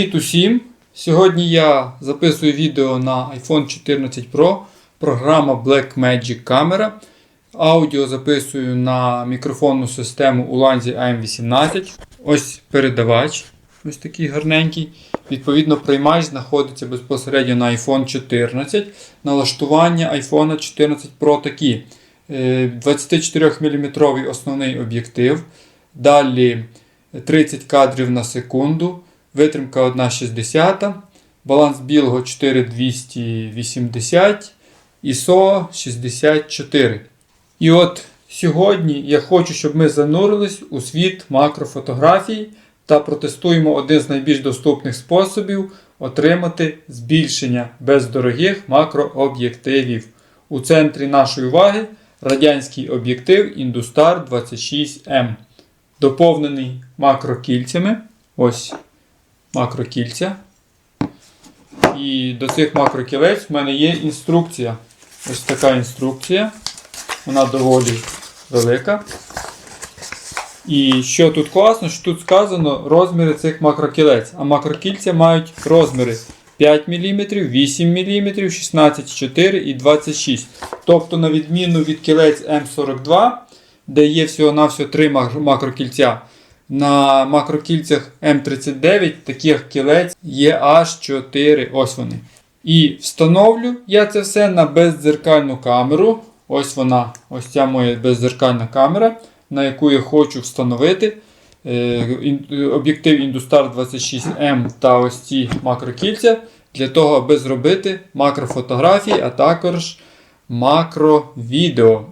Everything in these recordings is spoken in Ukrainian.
Привіт усім! Сьогодні я записую відео на iPhone 14 Pro, програма Blackmagic Camera. Аудіо записую на мікрофонну систему Ulanzi AM18. Ось передавач, ось такий гарненький. Відповідно, приймач знаходиться безпосередньо на iPhone 14. Налаштування iPhone 14 Pro такі. Е, 24 мм основний об'єктив. Далі 30 кадрів на секунду. Витримка 1,60, баланс білого 4280, ISO 64. І от сьогодні я хочу, щоб ми занурились у світ макрофотографій та протестуємо один з найбільш доступних способів отримати збільшення без дорогих макрооб'єктивів. У центрі нашої уваги радянський об'єктив Industar 26M, доповнений макрокільцями. Ось макрокільця. І до цих макрокілець в мене є інструкція. Ось така інструкція. Вона доволі велика. І що тут класно, що тут сказано розміри цих макрокілець. А макрокільця мають розміри 5 мм, 8 мм, 16,4 і 26 Тобто, на відміну від кілець М42, де є всього-навсього 3 макрокільця, на макрокільцях М39 таких кілець є аж 4. Ось вони. І встановлю я це все на бездзеркальну камеру. Ось вона, ось ця моя бездзеркальна камера, на яку я хочу встановити е, об'єктив Industar 26M та ось ці макрокільця, для того, аби зробити макрофотографії, а також макровідео.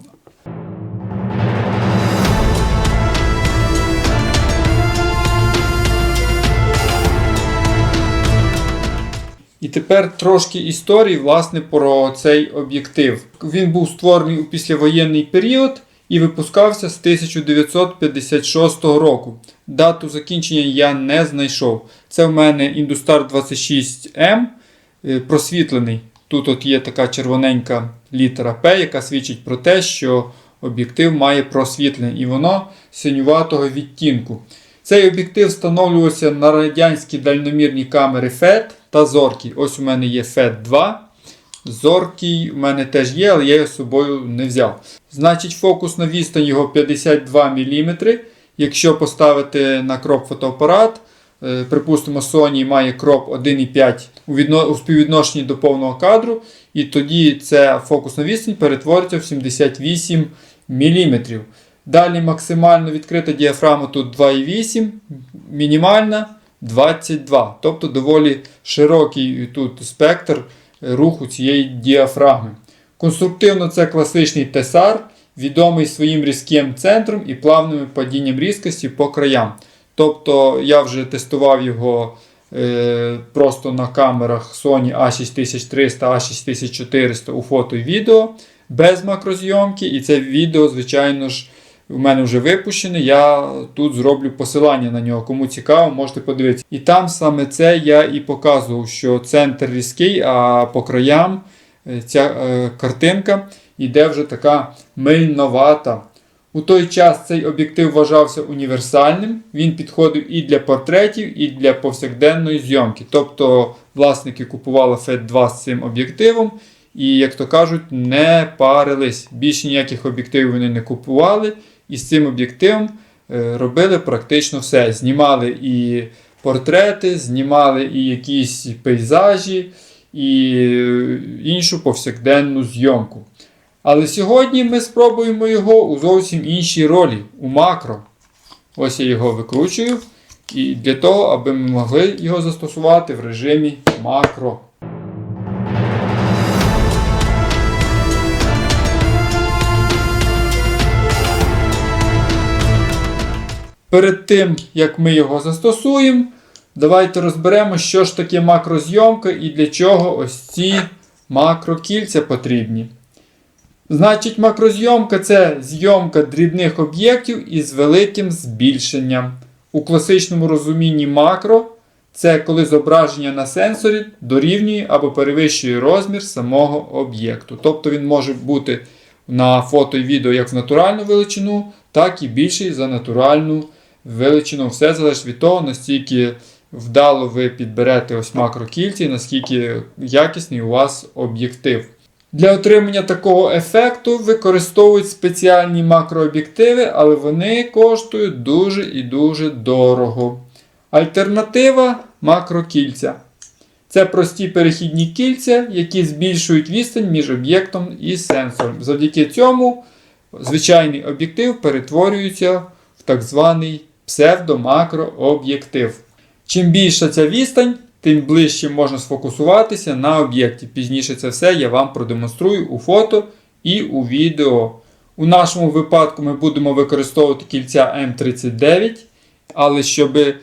І тепер трошки історії власне, про цей об'єктив. Він був створений у післявоєнний період і випускався з 1956 року. Дату закінчення я не знайшов. Це в мене Industar 26M е, просвітлений. Тут от є така червоненька літера P, яка свідчить про те, що об'єктив має просвітлення, і воно синюватого відтінку. Цей об'єктив встановлювався на радянські дальномірні камери FET та зоркий. Ось у мене є FET 2. Зоркий у мене теж є, але я його з собою не взяв. Значить, фокус на відстань його 52 мм. Якщо поставити на кроп фотоапарат, е, припустимо, Sony має кроп 1,5 у, відно... у співвідношенні до повного кадру, і тоді ця фокусна відстань перетвориться в 78 мм. Далі максимально відкрита діафрагма тут 2,8, мінімальна 22. Тобто доволі широкий тут спектр руху цієї діафрагми. Конструктивно це класичний тесар, відомий своїм різким центром і плавним падінням різкості по краям. Тобто я вже тестував його е, просто на камерах Sony A6300, A6400 у фото і відео без макрозйомки. І це відео, звичайно ж, у мене вже випущене. Я тут зроблю посилання на нього. Кому цікаво, можете подивитися. І там саме це я і показував, що центр різкий, а по краям е, ця е, картинка йде вже така мильновата. У той час цей об'єктив вважався універсальним, він підходив і для портретів, і для повсякденної зйомки. Тобто власники купували FET 2 з цим об'єктивом і, як то кажуть, не парились. Більше ніяких об'єктивів вони не купували. І з цим об'єктивом е, робили практично все. Знімали і портрети, знімали і якісь пейзажі, і е, іншу повсякденну зйомку. Але сьогодні ми спробуємо його у зовсім іншій ролі, у макро. Ось я його викручую. І для того, аби ми могли його застосувати в режимі макро. Перед тим, як ми його застосуємо, давайте розберемо, що ж таке макрозйомка і для чого ось ці макрокільця потрібні. Значить, макрозйомка це зйомка дрібних об'єктів із великим збільшенням. У класичному розумінні макро це коли зображення на сенсорі дорівнює або перевищує розмір самого об'єкту. Тобто він може бути на фото і відео як в натуральну величину, так і більший за натуральну величину. Все залежить від того, настільки вдало ви підберете ось макрокільці, наскільки якісний у вас об'єктив. Для отримання такого ефекту використовують спеціальні макрооб'єктиви, але вони коштують дуже і дуже дорого. Альтернатива макрокільця. Це прості перехідні кільця, які збільшують відстань між об'єктом і сенсором. Завдяки цьому звичайний об'єктив перетворюється в так званий псевдомакрооб'єктив. Чим більша ця відстань, тим ближче можна сфокусуватися на об'єкті. Пізніше це все я вам продемонструю у фото і у відео. У нашому випадку ми будемо використовувати кільця М39, але щоб е,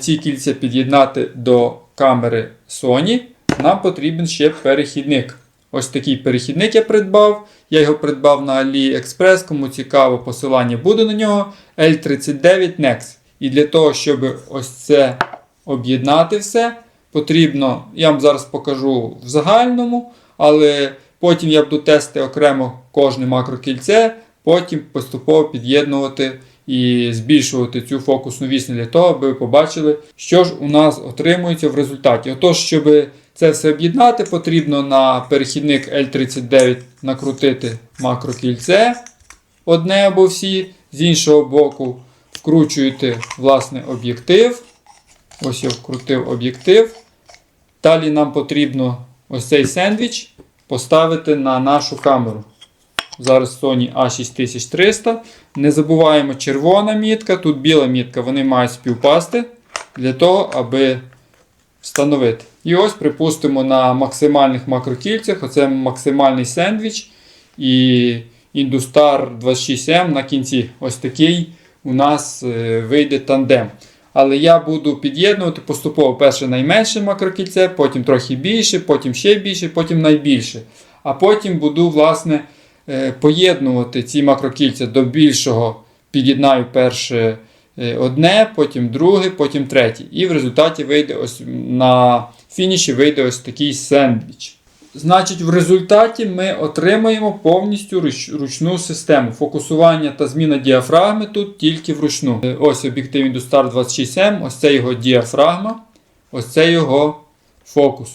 ці кільця під'єднати до камери Sony, нам потрібен ще перехідник. Ось такий перехідник я придбав. Я його придбав на AliExpress, кому цікаво, посилання буде на нього. L39 Nex. І для того, щоб ось це об'єднати все, потрібно, я вам зараз покажу в загальному, але потім я буду тестити окремо кожне макрокільце, потім поступово під'єднувати і збільшувати цю фокусну вісну для того, аби ви побачили, що ж у нас отримується в результаті. Отож, щоб це все об'єднати, потрібно на перехідник L39 накрутити макрокільце одне або всі, з іншого боку вкручуєте власне об'єктив. Ось я вкрутив об'єктив. Далі нам потрібно ось цей сендвіч поставити на нашу камеру. Зараз Sony A6300. Не забуваємо червона мітка, тут біла мітка, вони мають співпасти для того, аби встановити. І ось, припустимо, на максимальних макрокільцях, оце максимальний сендвіч і Industar 26M на кінці. Ось такий у нас е, вийде тандем. Але я буду під'єднувати поступово перше найменше макрокільце, потім трохи більше, потім ще більше, потім найбільше. А потім буду власне, е, поєднувати ці макрокільця до більшого. Під'єднаю перше е, одне, потім друге, потім третє. І в результаті вийде ось на фініші вийде ось такий сендвіч. Значить, в результаті ми отримаємо повністю ручну систему. Фокусування та зміна діафрагми тут тільки вручну. Е, Ось об'єктив Industar 26M, ось це його діафрагма, ось це його фокус.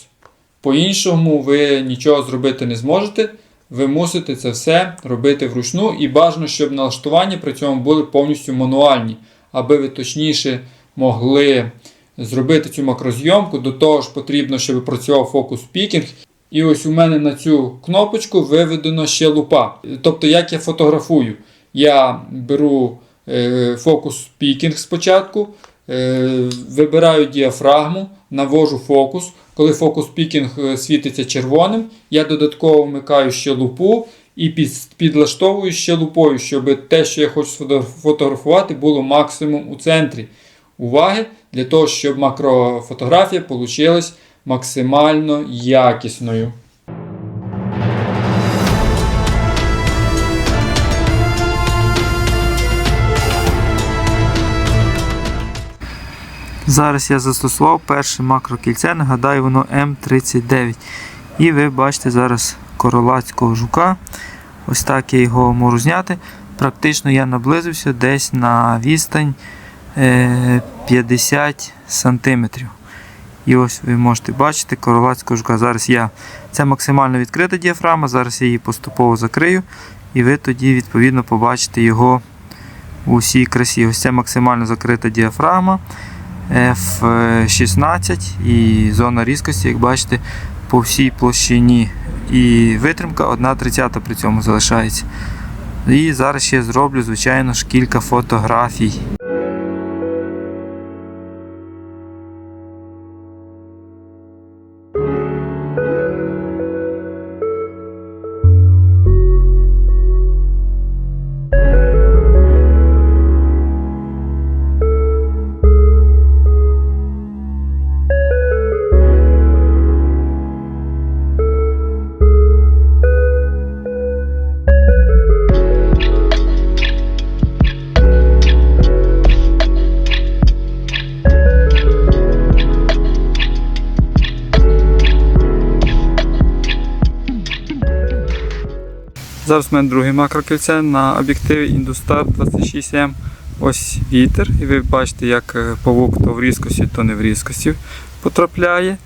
По-іншому ви нічого зробити не зможете. Ви мусите це все робити вручну і бажано, щоб налаштування при цьому були повністю мануальні, аби ви точніше могли зробити цю макрозйомку. До того ж потрібно, щоб працював фокус пікінг. І ось у мене на цю кнопочку виведено ще лупа. Тобто, як я фотографую, я беру е, фокус пікінг спочатку, е, вибираю діафрагму, навожу фокус. Коли фокус пікінг е, світиться червоним, я додатково вмикаю ще лупу і під, підлаштовую ще лупою, щоб те, що я хочу сфотографувати, було максимум у центрі уваги, для того, щоб макрофотографія вийшла максимально якісною. Зараз я застосував перше макрокільце, нагадаю, воно М39. І ви бачите зараз королацького жука. Ось так я його можу зняти. Практично я наблизився десь на відстань 50 см. І ось ви можете бачити королацького жука. Зараз я. Це максимально відкрита діафрагма, зараз я її поступово закрию, і ви тоді відповідно побачите його у всій красі. Ось це максимально закрита діафрагма. F16 і зона різкості, як бачите, по всій площині. І витримка 1,30 при цьому залишається. І зараз ще зроблю, звичайно ж, кілька фотографій. Зараз у мене друге макрокільце на об'єктиві Industar 26M. Ось вітер, і ви бачите, як е, павук то в різкості, то не в різкості потрапляє.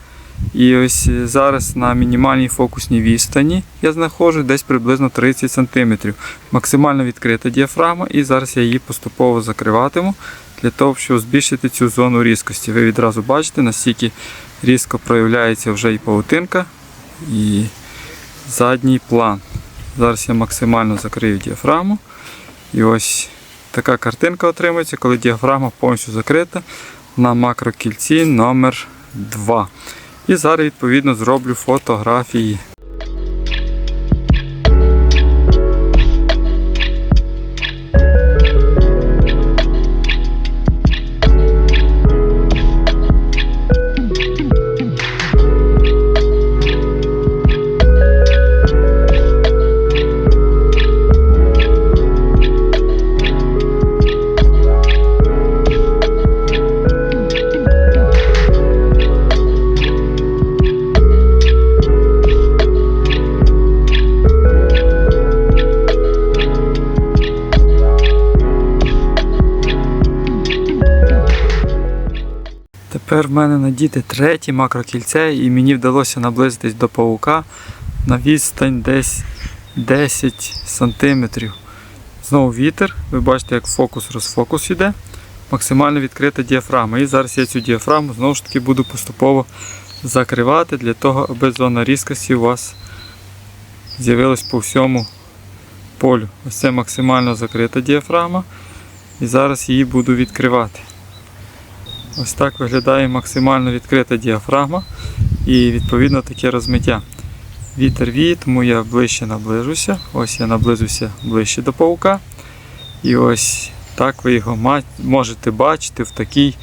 І ось е, зараз на мінімальній фокусній відстані я знаходжу десь приблизно 30 см. Максимально відкрита діафрагма, і зараз я її поступово закриватиму для того, щоб збільшити цю зону різкості. Ви відразу бачите, настільки різко проявляється вже і павутинка, і задній план. Зараз я максимально закрию діафрагму. І ось така картинка отримується, коли діафрагма повністю закрита на макрокільці номер 2 І зараз відповідно зроблю фотографії. Тепер в мене надіти третє макрокільце, і мені вдалося наблизитись до паука на відстань десь 10 см. Знову вітер. Ви бачите, як фокус-розфокус іде. Максимально відкрита діафрагма. І зараз я цю діафрагму знову ж таки буду поступово закривати для того, аби зона різкості у вас з'явилась по всьому полю. Ось це максимально закрита діафрагма. І зараз її буду відкривати. Ось так виглядає максимально відкрита діафрагма і відповідно таке розмиття. Вітер віє, тому я ближче наближуся. Ось я наблизуся ближче до паука. І ось так ви його можете бачити в такій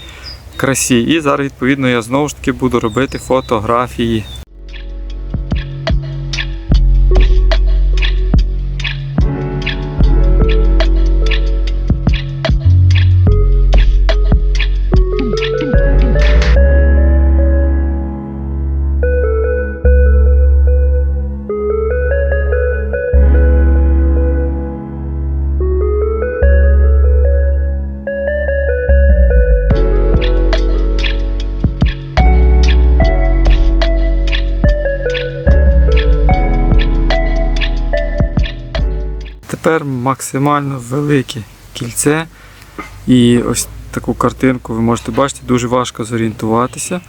красі. І зараз, відповідно, я знову ж таки буду робити фотографії. Тепер максимально велике кільце. І ось таку картинку ви можете бачити, дуже важко зорієнтуватися,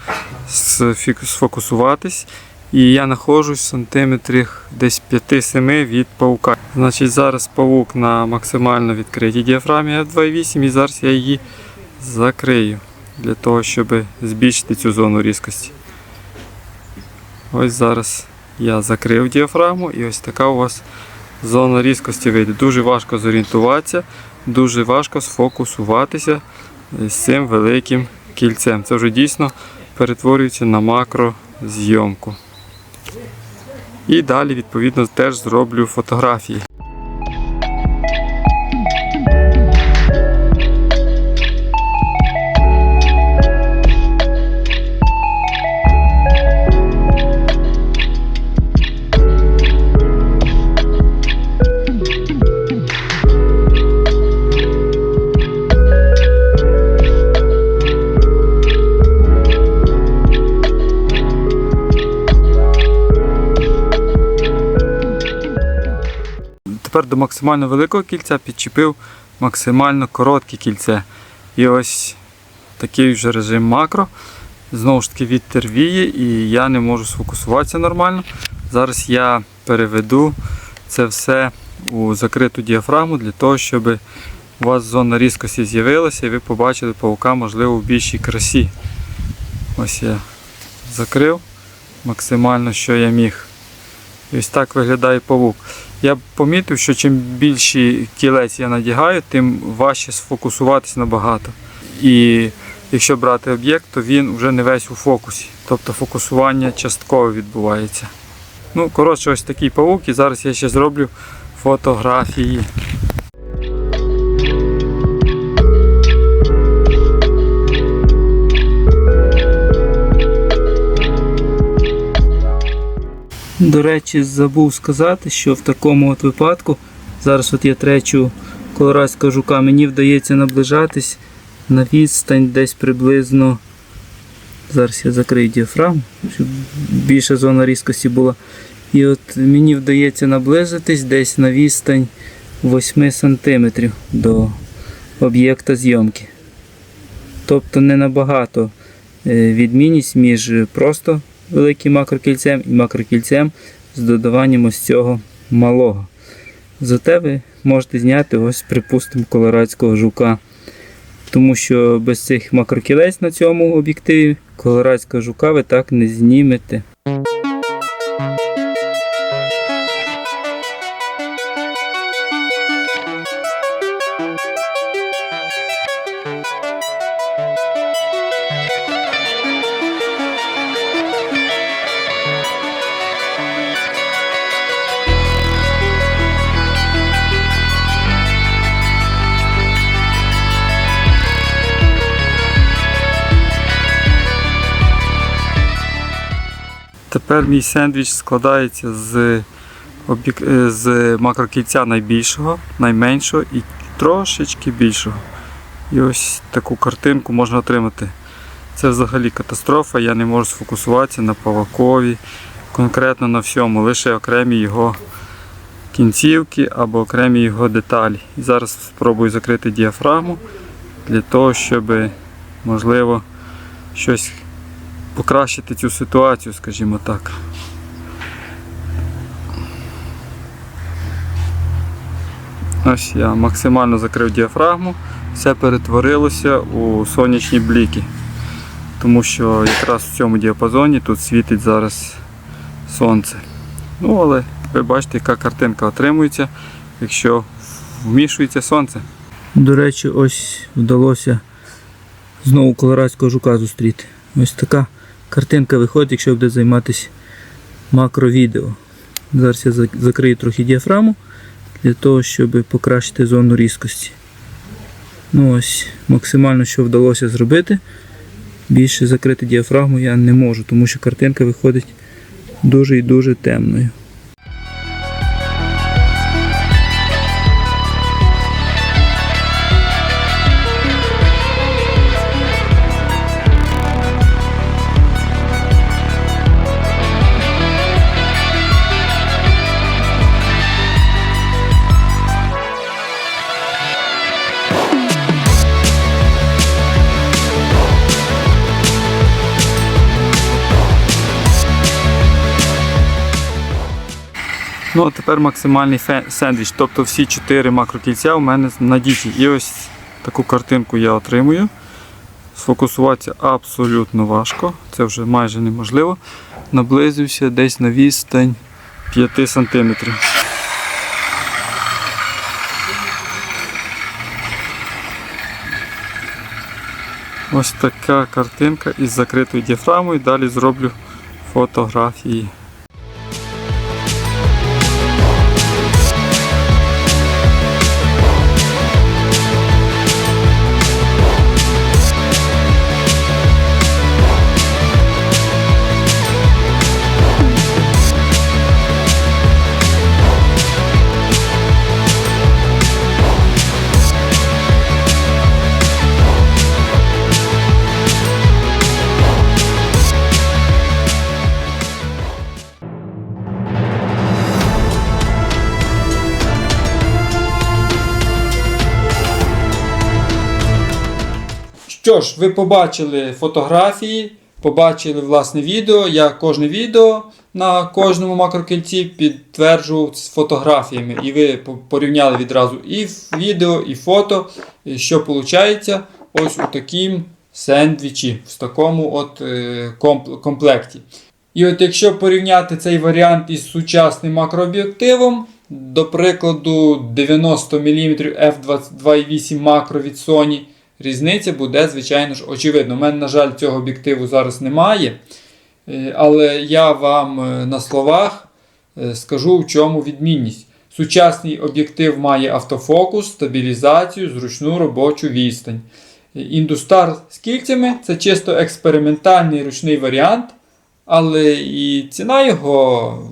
сфокусуватись. І я знаходжусь в сантиметрах десь 5-7 від паука. Значить, зараз павук на максимально відкритій діафрамі F2.8 і зараз я її закрию для того, щоб збільшити цю зону різкості. Ось зараз я закрив діафрагму і ось така у вас зона різкості вийде. Дуже важко зорієнтуватися, дуже важко сфокусуватися з цим великим кільцем. Це вже дійсно перетворюється на макрозйомку. І далі, відповідно, теж зроблю фотографії. До максимально великого кільця підчепив максимально коротке кільце. І ось такий вже режим макро. Знову ж таки вітер віє і я не можу сфокусуватися нормально. Зараз я переведу це все у закриту діафрагму для того, щоб у вас зона різкості з'явилася і ви побачили паука, можливо, в більшій красі. Ось я закрив максимально, що я міг. Ось так виглядає павук. Я помітив, що чим більше кілець я надягаю, тим важче сфокусуватись набагато. І якщо брати об'єкт, то він вже не весь у фокусі. Тобто фокусування частково відбувається. Ну, коротше, ось такий павук, і зараз я ще зроблю фотографії. До речі, забув сказати, що в такому от випадку зараз от я тречу колорадського жука, мені вдається наближатись на відстань десь приблизно. Зараз я закрию діафрагму, щоб більша зона різкості була. І от мені вдається наблизитись десь на відстань 8 см до об'єкта зйомки. Тобто не набагато е, відмінність між просто великим макрокільцем і макрокільцем з додаванням ось цього малого. Зате ви можете зняти ось, припустимо, колорадського жука. Тому що без цих макрокілець на цьому об'єктиві колорадського жука ви так не знімете. Тепер мій сендвіч складається з, е, з макрокільця найбільшого, найменшого і трошечки більшого. І ось таку картинку можна отримати. Це взагалі катастрофа, я не можу сфокусуватися на павакові, конкретно на всьому, лише окремі його кінцівки або окремі його деталі. І зараз спробую закрити діафрагму для того, щоб можливо щось покращити цю ситуацію, скажімо так. Ось я максимально закрив діафрагму, все перетворилося у сонячні бліки. Тому що якраз в цьому діапазоні тут світить зараз сонце. Ну, але ви бачите, яка картинка отримується, якщо вмішується сонце. До речі, ось вдалося знову колорадського жука зустріти. Ось така картинка виходить, якщо буде займатися макровідео. Зараз я закрию трохи діафраму для того, щоб покращити зону різкості. Ну ось, максимально, що вдалося зробити. Більше закрити діафрагму я не можу, тому що картинка виходить дуже і дуже темною. Ну, а тепер максимальний сендвіч. Тобто всі чотири макрокільця у мене надіті. І ось таку картинку я отримую. Сфокусуватися абсолютно важко, це вже майже неможливо. Наблизився десь на відстань 5 см. Ось така картинка із закритою діафрагмою. Далі зроблю фотографії. Що ж, ви побачили фотографії, побачили власне відео. Я кожне відео на кожному макрокільці підтверджував з фотографіями. І ви порівняли відразу і відео, і фото, і що виходить ось у таким сендвічі, в такому от е, комплекті. І от якщо порівняти цей варіант із сучасним макрооб'єктивом, до прикладу 90 мм f2.8 макро від Sony, різниця буде, звичайно ж, очевидно. У мене, на жаль, цього об'єктиву зараз немає. Е, Але я вам е, на словах е, скажу, в чому відмінність. Сучасний об'єктив має автофокус, стабілізацію, зручну робочу відстань. Індустар з кільцями це чисто експериментальний ручний варіант, але і ціна його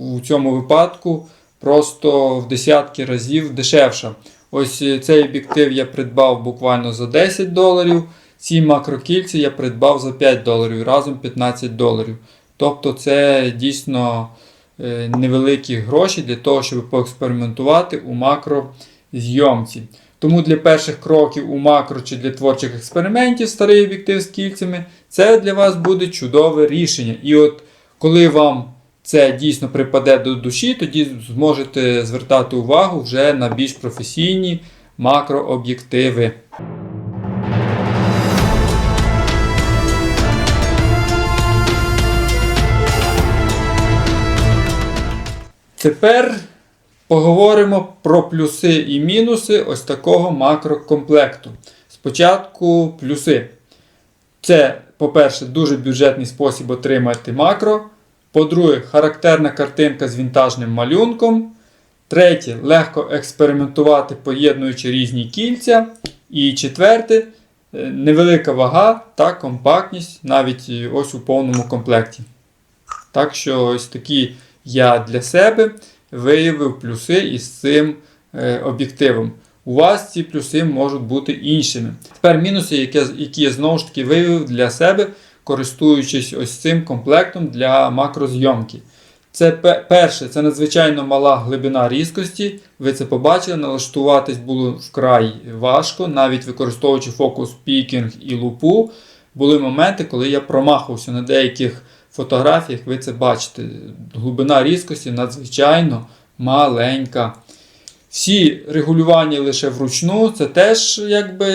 у цьому випадку просто в десятки разів дешевша. Ось е, цей об'єктив я придбав буквально за 10 доларів. Ці макрокільці я придбав за 5 доларів, разом 15 доларів. Тобто це дійсно е, невеликі гроші для того, щоб поекспериментувати у макрозйомці. Тому для перших кроків у макро чи для творчих експериментів старий об'єктив з кільцями це для вас буде чудове рішення. І от коли вам це дійсно припаде до душі, тоді зможете звертати увагу вже на більш професійні макрооб'єктиви. Тепер поговоримо про плюси і мінуси ось такого макрокомплекту. Спочатку плюси. Це, по-перше, дуже бюджетний спосіб отримати макро. По-друге, характерна картинка з вінтажним малюнком. Третє, легко експериментувати, поєднуючи різні кільця. І четверте, е, невелика вага та компактність навіть ось у повному комплекті. Так що ось такі я для себе виявив плюси із цим е, об'єктивом. У вас ці плюси можуть бути іншими. Тепер мінуси, які я знову ж таки виявив для себе, користуючись ось цим комплектом для макрозйомки. Це перше, це надзвичайно мала глибина різкості. Ви це побачили, налаштуватись було вкрай важко, навіть використовуючи фокус пікінг і лупу. Були моменти, коли я промахувався на деяких фотографіях, ви це бачите. Глибина різкості надзвичайно маленька. Всі регулювання лише вручну, це теж якби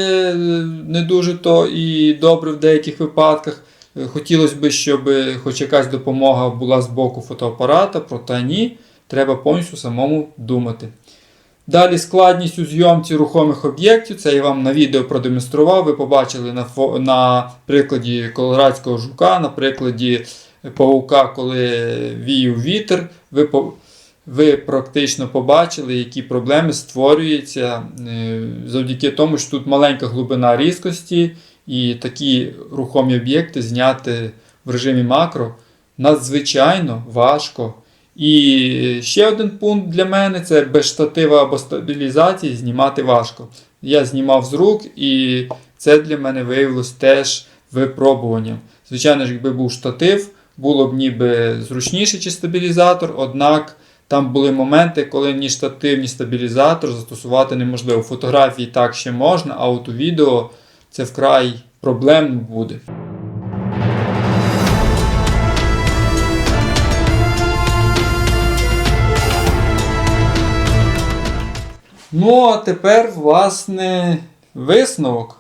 не дуже то і добре в деяких випадках. Е, Хотілося б, щоб хоч якась допомога була з боку фотоапарата, проте ні, треба повністю самому думати. Далі складність у зйомці рухомих об'єктів, це я вам на відео продемонстрував. Ви побачили на, фо- на прикладі колорадського жука, на прикладі паука, коли віяв вітер. Ви, по- ви практично побачили, які проблеми створюються е, завдяки тому, що тут маленька глибина різкості, і такі рухомі об'єкти зняти в режимі макро надзвичайно важко. І ще один пункт для мене це без штатива або стабілізації знімати важко. Я знімав з рук, і це для мене виявилось теж випробуванням. Звичайно ж, якби був штатив, було б ніби зручніше чи стабілізатор, однак там були моменти, коли ні штатив, ні стабілізатор застосувати неможливо. Фотографії так ще можна, а от у відео це вкрай проблемно буде. Ну, а тепер, власне, висновок.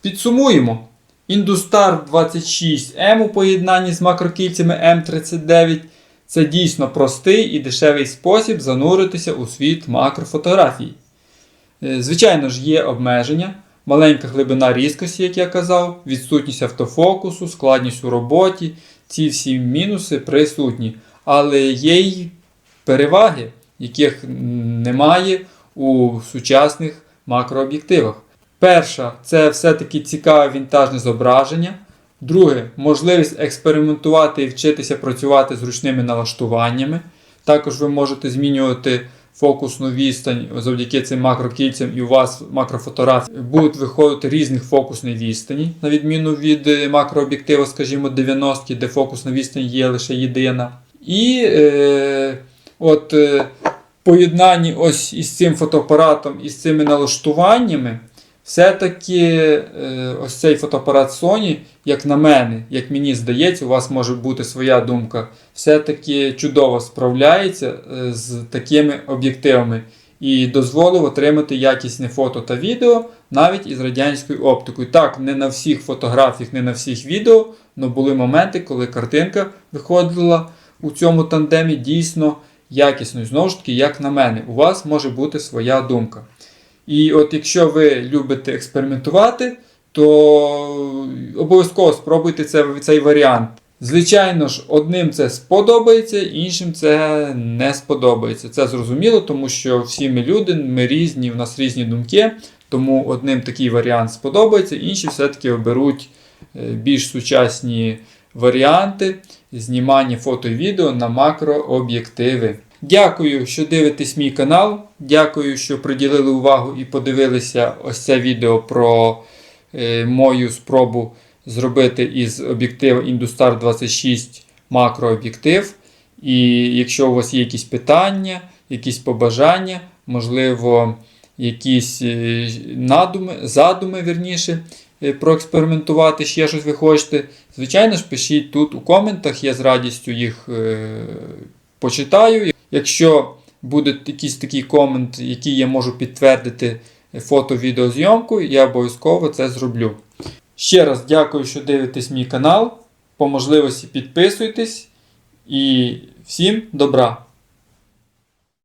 Підсумуємо. Industar 26M у поєднанні з макрокільцями M39 це дійсно простий і дешевий спосіб зануритися у світ макрофотографії. Е, Звичайно ж, є обмеження, маленька глибина різкості, як я казав, відсутність автофокусу, складність у роботі. Ці всі мінуси присутні. Але є й переваги, яких немає у сучасних макрооб'єктивах. Перша це все-таки цікаве вінтажне зображення. Друге можливість експериментувати і вчитися працювати з ручними налаштуваннями. Також ви можете змінювати фокусну відстань завдяки цим макрокільцям, і у вас макрофотографії будуть виходити різних фокусних відстані, на відміну від е, макрооб'єктива, скажімо, 90, де фокусна відстань є лише єдина. І е, от е, поєднанні ось із цим фотоапаратом і з цими налаштуваннями, все-таки е, ось цей фотоапарат Sony, як на мене, як мені здається, у вас може бути своя думка, все-таки чудово справляється е, з такими об'єктивами і дозволив отримати якісне фото та відео навіть із радянською оптикою. Так, не на всіх фотографіях, не на всіх відео, але були моменти, коли картинка виходила у цьому тандемі дійсно якісною. Знову ж таки, як на мене, у вас може бути своя думка. І от якщо ви любите експериментувати, то обов'язково спробуйте це, цей варіант. Звичайно ж, одним це сподобається, іншим це не сподобається. Це зрозуміло, тому що всі ми люди, ми різні, в нас різні думки. Тому одним такий варіант сподобається, інші все-таки оберуть е, більш сучасні варіанти знімання фото і відео на макрооб'єктиви. Дякую, що дивитесь мій канал. Дякую, що приділили увагу і подивилися ось це відео про е, мою спробу зробити із об'єктива Industar 26 макрооб'єктив. І якщо у вас є якісь питання, якісь побажання, можливо, якісь е, надуми, задуми, вірніше, е, проекспериментувати, ще щось ви хочете, звичайно ж, пишіть тут у коментах, я з радістю їх е, почитаю. Якщо буде якийсь такий комент, який я можу підтвердити фото-відеозйомку, я обов'язково це зроблю. Ще раз дякую, що дивитесь мій канал. По можливості підписуйтесь і всім добра!